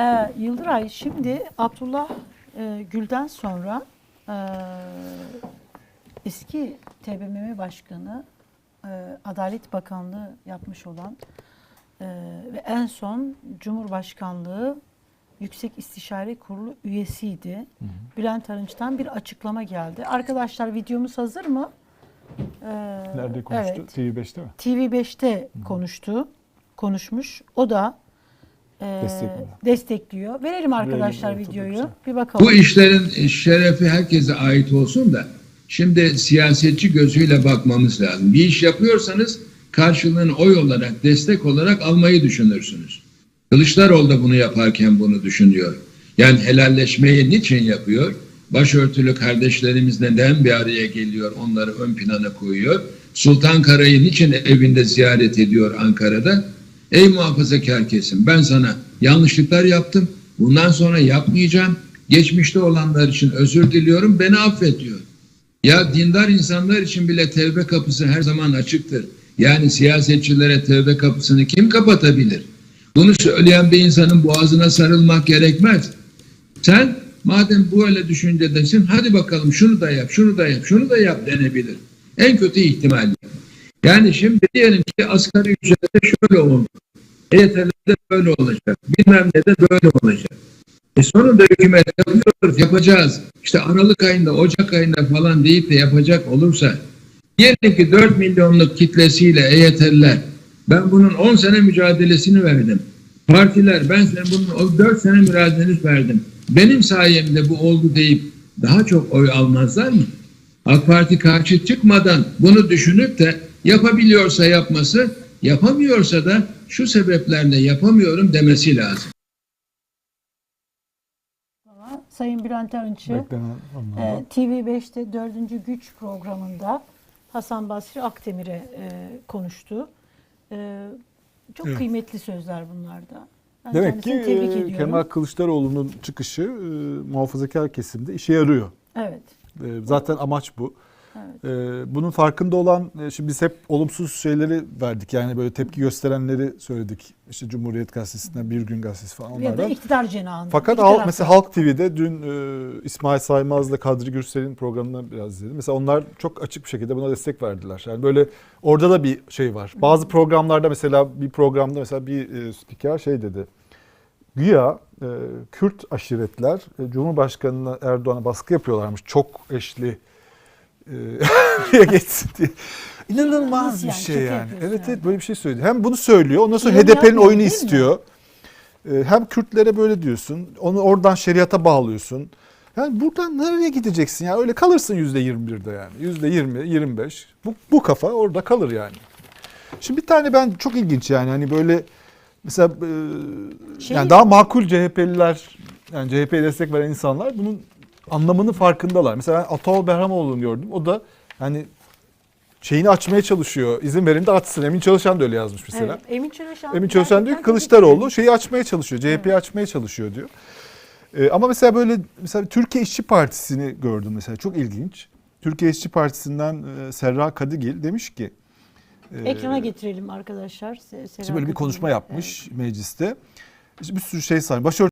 Ee, Yıldıray şimdi Abdullah e, Gül'den sonra e, eski TBMM Başkanı e, Adalet Bakanlığı yapmış olan e, ve en son Cumhurbaşkanlığı Yüksek İstişare Kurulu üyesiydi. Bülent Arınç'tan bir açıklama geldi. Arkadaşlar videomuz hazır mı? Ee, Nerede konuştu? evet. TV5'te mi? TV5'te konuştu, konuşmuş. O da e, Destekliyor. destekliyor. Verelim arkadaşlar Verelim, videoyu. Bir bakalım. Bu işlerin şerefi herkese ait olsun da şimdi siyasetçi gözüyle bakmamız lazım. Bir iş yapıyorsanız karşılığını oy olarak, destek olarak almayı düşünürsünüz. Kılıçdaroğlu da bunu yaparken bunu düşünüyor. Yani helalleşmeyi niçin yapıyor? Başörtülü kardeşlerimiz neden bir araya geliyor, onları ön plana koyuyor? Sultan Kara'yı niçin evinde ziyaret ediyor Ankara'da? Ey muhafazakar kesim ben sana yanlışlıklar yaptım. Bundan sonra yapmayacağım. Geçmişte olanlar için özür diliyorum. Beni affet diyor. Ya dindar insanlar için bile tevbe kapısı her zaman açıktır. Yani siyasetçilere tevbe kapısını kim kapatabilir? Bunu söyleyen bir insanın boğazına sarılmak gerekmez. Sen madem böyle düşüncedesin hadi bakalım şunu da yap, şunu da yap, şunu da yap denebilir. En kötü ihtimalle. Yani şimdi diyelim ki asgari ücrette şöyle oldu. EYT'lerde böyle olacak. Bilmem ne de böyle olacak. E sonunda hükümet yapıyoruz, yapacağız. İşte Aralık ayında, Ocak ayında falan deyip de yapacak olursa diyelim ki 4 milyonluk kitlesiyle EYT'liler ben bunun 10 sene mücadelesini verdim. Partiler ben sen bunun o 4 sene mücadelesini verdim. Benim sayemde bu oldu deyip daha çok oy almazlar mı? AK Parti karşı çıkmadan bunu düşünüp de yapabiliyorsa yapması, yapamıyorsa da şu sebeplerle yapamıyorum demesi lazım. Sayın Bülent Arınç'ı e, TV5'te 4. Güç programında Hasan Basri Akdemir'e e, konuştu. E, çok Evet. kıymetli sözler bunlar da. Ben Demek ki tebrik e, ediyorum. Kemal Kılıçdaroğlu'nun çıkışı e, muhafazakar kesimde işe yarıyor. Evet. E, zaten amaç bu. E, bunun farkında olan, e, şimdi biz hep olumsuz şeyleri verdik. Yani böyle tepki gösterenleri söyledik. İşte Cumhuriyet Gazetesi'nden, Bir Gün Gazetesi falan Ya da onlardan. iktidar cenahında. Fakat İki Halk- mesela Halk TV'de dün e, İsmail Saymaz'la Kadri Gürsel'in programından biraz izledim. Mesela onlar çok açık bir şekilde buna destek verdiler. Yani böyle orada da bir şey var. Bazı programlarda mesela bir programda mesela bir e, spiker şey dedi. Güya e, Kürt aşiretler e, Cumhurbaşkanı Erdoğan'a baskı yapıyorlarmış. Çok eşli e, diye geçsin diye. İnanılmaz Nasıl bir yani? şey yani. Evet yani. evet böyle bir şey söyledi. Hem bunu söylüyor ondan sonra HDP'nin oyunu değil mi? istiyor. Ee, Hem Kürtlere böyle diyorsun. Onu oradan şeriata bağlıyorsun. Yani buradan nereye gideceksin? Yani öyle kalırsın yüzde 21'de yani. Yüzde 20, 25. Bu, bu kafa orada kalır yani. Şimdi bir tane ben çok ilginç yani hani böyle mesela e, Şey- yani daha makul CHP'liler yani CHP'ye destek veren insanlar bunun anlamının farkındalar. Mesela ben Ataol Berhamoğlu'nu gördüm. O da hani şeyini açmaya çalışıyor. İzin verin de açsın. Emin Çalışan da öyle yazmış mesela. Evet, Emin Çalışan. Emin Çalışan diyor ki Kılıçdaroğlu şeyi açmaya çalışıyor. CHP'yi açmaya çalışıyor diyor. Ee, ama mesela böyle mesela Türkiye İşçi Partisi'ni gördüm mesela çok ilginç. Türkiye İşçi Partisi'nden e, Serra Kadıgil demiş ki e, Ekrana getirelim arkadaşlar. Se- işte böyle bir konuşma yapmış mecliste. İşte bir sürü şey say. Başörtüsü